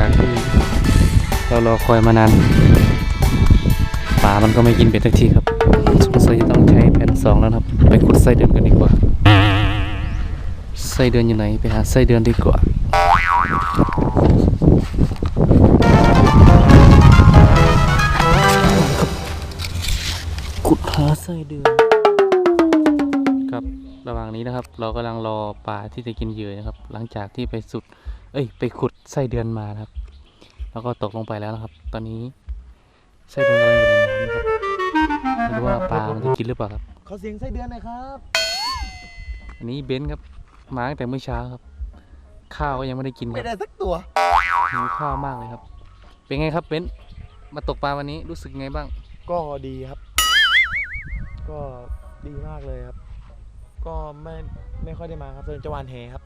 จากที่เรารอคอยมานานปลามันก็ไม่กินเป็ดสักทีครับสงสัยจะต้องใช้แผนสองแล้วครับ ไปขุดไส้เดือนกันดีกว่าไส้เดือนอยู่ไหนไปหาไส้เดือนดีกว่าขุดหาไส้เดือนครับระหว่างนี้นะครับ เรากำลังรอปลาที่จะกินเหยื่อนะครับ หลังจากที่ไปสุด เอ้ยไปขุดไส้เดือนมานะครับ แล้วก็ตกลงไปแล้วนะครับ ตอนนี้ไส้เดือนกำลังอยู่ในน้ำนะครับไม่รู้ว่าปลามันจะกินหรือเปล่าครับ ขอเสียงไส้เดือนหน่อยครับ อันนี้เบนซ์ครับมาตั้งแต่เมื่อเช้าครับ ข้าวก็ยังไม่ได้กินคไม่รับได้สักตัว หิวข้าวมากเลยครับ เป็นไงครับเบนซ์มาตกปลาวันนี้รู้สึกไงบ้าง ก็ดีครับ ก็ดีมากเลยครับ ก็ไม่ไม่ค่อยได้มาครับส่วนจะหวานแหครับ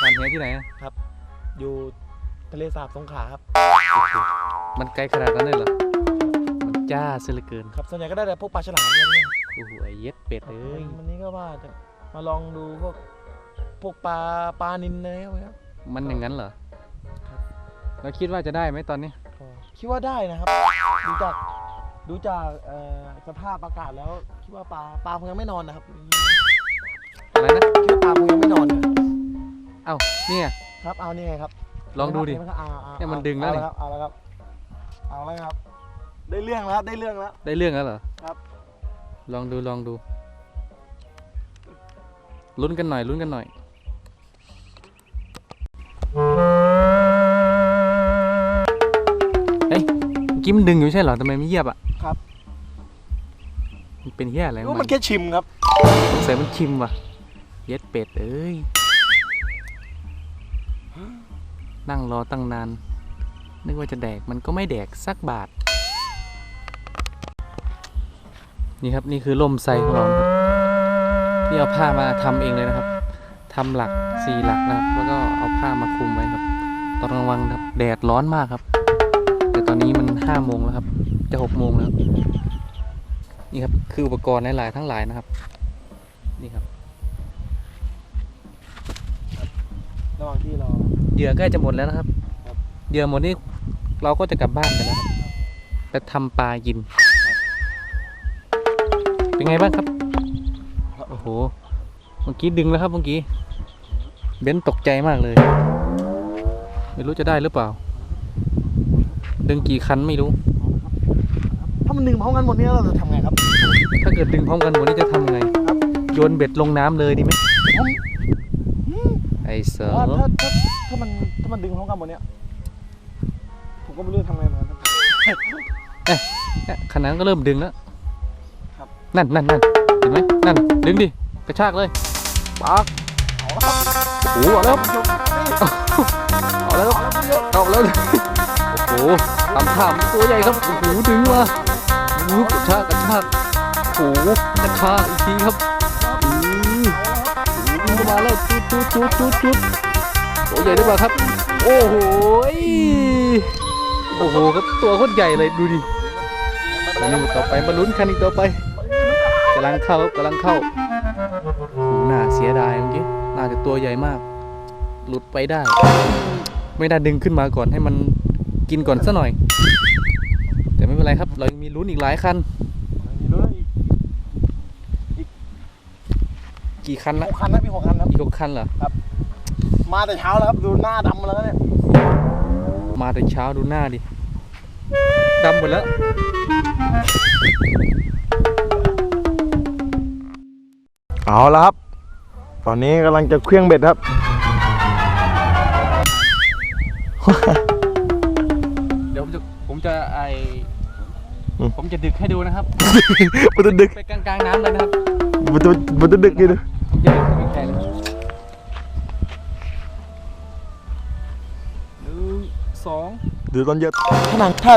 ทานแหที่ไหนอะ อยู่ทะเลสาบสงขลาครับมันไกลขนาดนั้นเลยเหรอ มันจ้าเสียเหลือเกินครับส่วนใหญ่ก็ได้แต่พวกปลาฉลามอะไรเงี้ยโอ้โหไอเย็ดเป็ดเอ้ยวันนี้ก็ว่าจะมาลองดูพวกพวกปลาปลานินเลยครับ มันอย่างนั้นเหรอครับ เราคิดว่าจะได้ไหมตอนนี้ ก็คิดว่าได้นะครับ ดูจากดูจากเอ่อสภาพอากาศแล้วคิดว่าปลาปลาคงยังไม่นอนนะครับอะไรนะคิดว่าปลาคงยังไม่นอนนะ เอ้าเนี่ย ครับเอานี่ไงครับลองดูดิเห็นไหมครับเอาเอาเนี่ยมันดึงแล้วนี่ เอาแล้วครับเอาแล้วครับ เอาแล้วครับ ได้เรื่องแล้วได้เรื่องแล้ว ได้เรื่องแล้วเหรอครับ ลองดูลองดู ลุ้นกันหน่อยลุ้นกันหน่อย เฮ้ยเมื่อกี้มันดึงอยู่ไม่ใช่เหรอทำไมไม่เหยียบอะครับ มันเป็นเหี้ยอะไรของว่ามัมันนแค่ชิมครับ สงสัยมันชิมว่ะ เย็ดเป็ดเอ้ย นั่งรอตั้งนาน นึกว่าจะแดกมันก็ไม่แดกสักบาท นี่ครับนี่คือล่มไซของเรานี่เอาผ้ามาทำเองเลยนะครับทำหลักสี่หลักนะครับ แล้วก็เอาผ้ามาคลุมไว้ครับ ตอนกลางวันครับแดดร้อนมากครับ แต่ตอนนี้มันห้าโมงแล้วครับ จะหกโมงแล้ว นี่ครับคืออุปกรณ์หลายๆทั้งหลายนะครับ นี่ครับระหว่างที่รอ เหยื่อใกล้จะหมดแล้วนะครับครับเหยื่อหมดนี่เราก็จะกลับบ้านกันแล้วครับไปทำปลากิน เป็นไงบ้างครับ โอ้โห เมื่อกี้ดึงแล้วครับเมื่อกี้ เบนซ์ตกใจมากเลย ไม่รู้จะได้หรือเปล่า ดึงกี่คันไม่รู้ ถ้ามันดึงพร้อมกันหมดเนี่ยเราจะทำไงครับ ถ้าเกิดดึงพร้อมกันหมดนี่จะทำยังไงครับโยนเบ็ดลงน้ำเลยดีไหมผมไอ้เสือว่า ถ้าถ้าถ้ามันถ้ามันดึงพร้อมกันหมดเนี่ยผมก็ไม่รู้จะทำไงเหมือนกันครับ เนี่ยขนาดนั้นก็เริ่มดึงแล้วครับ นั่นนั่นนั่นเห็นไหมนั่น ดึงดิ กระชากเลยปักเอาละครับโอ้โหเอาแล้วครับเอาแล้วครับเอาแล้วโอ้โหตามท่ามนตัวใหญ่ครับโอ้โหดึงมาโอ้โหกระชากกระชากโอ้โหกระชากอีกทีครับอือดึงเข้ามาแล้วจุดจุดจุดจุดจุด ตัวใหญ่หรือเปล่าครับ โอ้โหยโอ้โหครับตัวโคตรใหญ่เลยดูดิอันนี้ต่อไปมาลุ้นคันอีกต่อไปกำลังเข้าครับกำลังเข้าโอ้โหน่าเสียดายเมื่อกี้น่าจะตัวใหญ่มาก หลุดไปได้ ไม่ได้ดึงขึ้นมาก่อนให้มันกินก่อนซะหน่อย แต่ไม่เป็นไรครับ เรายังมีลุ้นอีกหลายคันมีด้วยอีกกี่คันหละกคันนะมีหกคันครับอีกหกคันเหรอ มาแต่เช้าแล้วครับดูหน้าดำมาแล้วเนี่ยมาแต่เช้าดูหน้าดิดำหมดแล้วเอาละครับ ตอนนี้กำลังจะเคลื่องเบ็ดครับ เดี๋ยวผมจะผมจะไออืมผมจะดึกให้ดูนะครับ มันจะดึกไปกลางๆน้ำเลยนะครับมันจะมันจะดึกอยู่นะผมจะดึก เดี๋ยวตอนเย็นถ้านางถ้า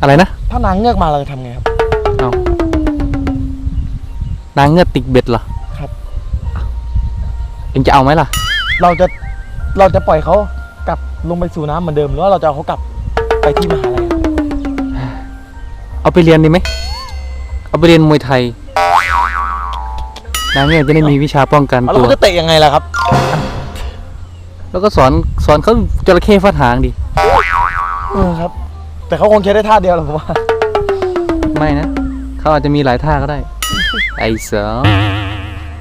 อะไรนะถ้านางเงือกมาเราจะทำไงครับ เอานางเงือกติดเบ็ดเหรอครับ เองจะเอาไหมล่ะ เราจะเราจะปล่อยเขากลับลงไปสู่น้ำเหมือนเดิมหรือว่าเราจะเอาเขากลับไปที่มหาลัยครับเอาไปเรียนดีไหมเอาไปเรียนมวยไทยนางเงือกจะได้มีวิชาป้องกันแล้วตัว เขาจะเตะยังไงล่ะครับ แล้วก็สอนสอนเขาจระเข้ฟาดหางดิ เออครับ แต่เขาคงใช้ได้ท่าเดียวแหละผมว่า ไม่นะ เขาอาจจะมีหลายท่าก็ได้ ไอ้เสือ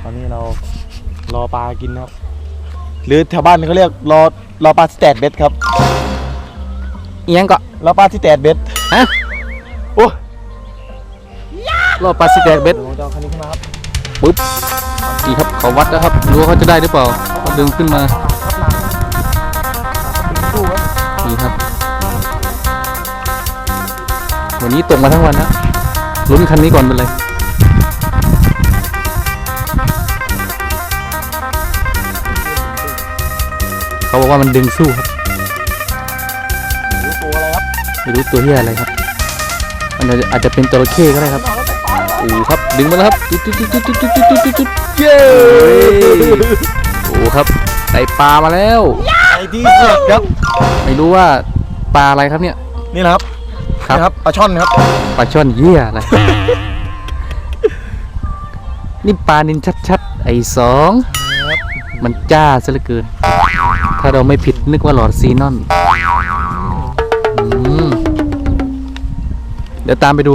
ตอนนี้เรารอปลากินครับ หรือแถวบ้านเขาเรียกรอรอปลาสแตดเบ็ดครับเอียงก็รอปลาที่แตดเบ็ดฮะโอ้รอบปาซิแดกเบ็ดเดี๋ยวผมจะเอาคันนี้ขึ้นมาครับ ปุ๊บนี่ครับเขาวัดแล้วครับดูว่าเขาจะได้หรือเปล่าเขาดึงขึ้นมา วันนี้ตกมาทั้งวันนะลุ้นคันนี้ก่อนไปเลยเขาบอกว่ามันดึงสู้ครับดูตัวอะไรครับไม่รู้ตัวที่อะไรครับ มันอาจจะอาจจะเป็นจระเข้ก็ได้ครับโอ้โหครับ ดึงมาแล้วครับจุดจุดจุดจุดจุดจุดจุดจุดจุดจุดเย้โอ้โหครับได้ปลามาแล้วไอ้ที่สุดครับ ไม่รู้ว่าปลาอะไรครับเนี่ย นี่นะครับ ครับนี่ครับปลาช่อนครับปลาช่อนเหี้ยอะไร นี่ปลานินชัดๆ ไอ้สอง มันจ้าซะเหลือเกิน ถ้าเราไม่ผิดนึกว่าหลอดซีนอนอืมเดี๋ยวตามไปดู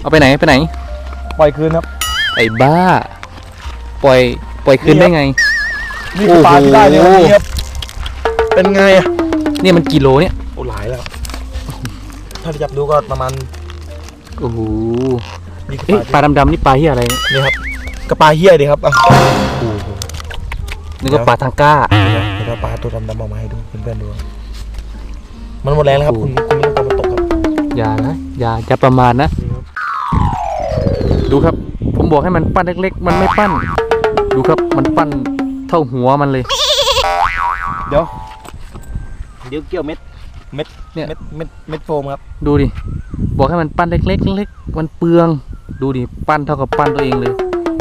เอาไปไหนไปไหน ปล่อยคืนครับ ไอ้บ้า ปล่อยปล่อยคืนนี่ครับได้ไง นี่คือปลาที่ได้ในวันนี้ครับเป็นไงอะเนี่ยมันกิโลเนี่ย โอ้หลายแล้ว ถ้าจะจับดูก็ประมาณโอ้โหนี่คือเอ๊ะปปลาลาดำๆนี่ปลาเหี้ยอะไรเนี่ยที่นี่ครับกระปลาเฮี้ยดีครับอะนึกว่าปลาทางก้า เดี๋ยวเราปลาตัวดำๆออกมาให้ดูเพื่อนๆดู มันหมดแรงแล้วครับคุณคุณไม่ต้องกลัวมันตกครับอย่านะอย่าจะประมาณนะนี่ครับดูครับ ผมบอกให้มันปั้นเล็ก ๆ มันไม่ปั้น ดูครับมันปั้นเท่าหัวมันเลย เดี๋ยวเดี๋ยวเกี่ยวเม็ด เม็ดเนี่ย เม็ดเม็ดเม็ดโฟมครับดูดิ บอกให้มันปั้นเล็กๆเล็กๆมันเปลือง ดูดิ ปั้นเท่ากับปั้นตัวเองเลย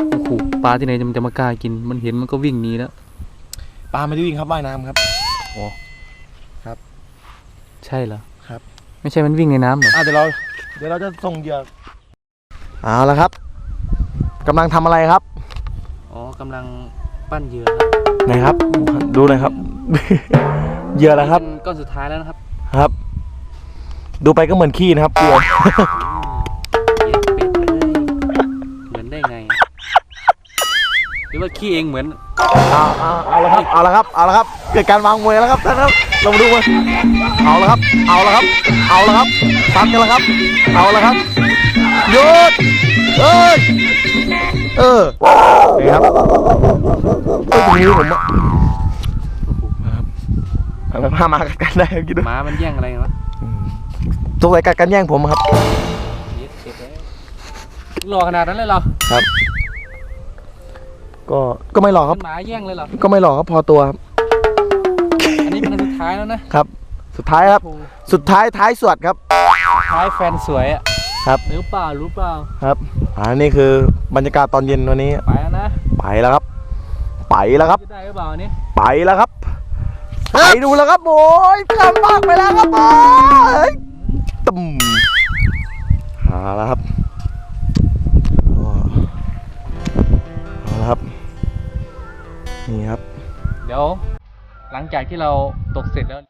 โอ้โห ปลาที่ไหนมันจะมากล้ากิน มันเห็นมันก็วิ่งหนีแล้ว ปลาไม่ได้วิ่งครับว่ายน้ำครับ ใช่เหรอครับ ไม่ใช่มันวิ่งในน้ำเหรอ อะเดี๋ยวเรา เดี๋ยวเราจะส่งเหยื่อเอาละครับกำลังทำอะไรครับอ๋อกำลังปั้นเหยื่อไหนครับ ดูหน่อยครับ เหยื่อแล้วครับ ก้อนสุดท้ายแล้วนะครับครับ ดูไปก็เหมือนขี้นะครับเกลือเย็ดเป็ดเลยเหมือนได้ไง หรือว่าขี้เองเหมือน เอาเอาเอาละครับ เอาละครับ เอาละครับ เกิดการวางมวยแล้วครับท่านครับลองดูมาเอาละครับ เอาละครับ เอาละครับฟันกันแล้วครับ เอาละครับหยุดเอ้ย เออนี่ครับเอ้ยตรงนี้ผมอะครับเอาละพามากัดกันได้ครับคิดดูหมามันแย่งอะไรวะ สงสัยกัดกันแย่งผมครับเย็ดเป็ดเลยรอขนาดนั้นเลยเหรอก็ก็ไม่หลอกครับ หมาแย่งเลยเหรอ ก็ไม่หลอกครับพอตัวครับอันนี้เป็นอันสุดท้ายแล้วนะครับ สุดท้ายครับ สุดท้ายท้ายสวดครับ ท้ายแฟนสวยอะครับหรือเปล่ารู้เปล่าครับอ่านี่คือบรรยากาศตอนเย็นวันนี้ ไปแล้วนะ ไปแล้วครับ ไปแล้วครับ ได้หรือเปล่าอันนี้ ไปแล้วครับ ไปดูแล้วครับโอ้ยข้ามปากไปแล้วครับโอ้ย ตุ่มหาแล้วครับก็เอาแล้วครับ นี่ครับ เดี๋ยวหลังจากที่เราตกเสร็จแล้ว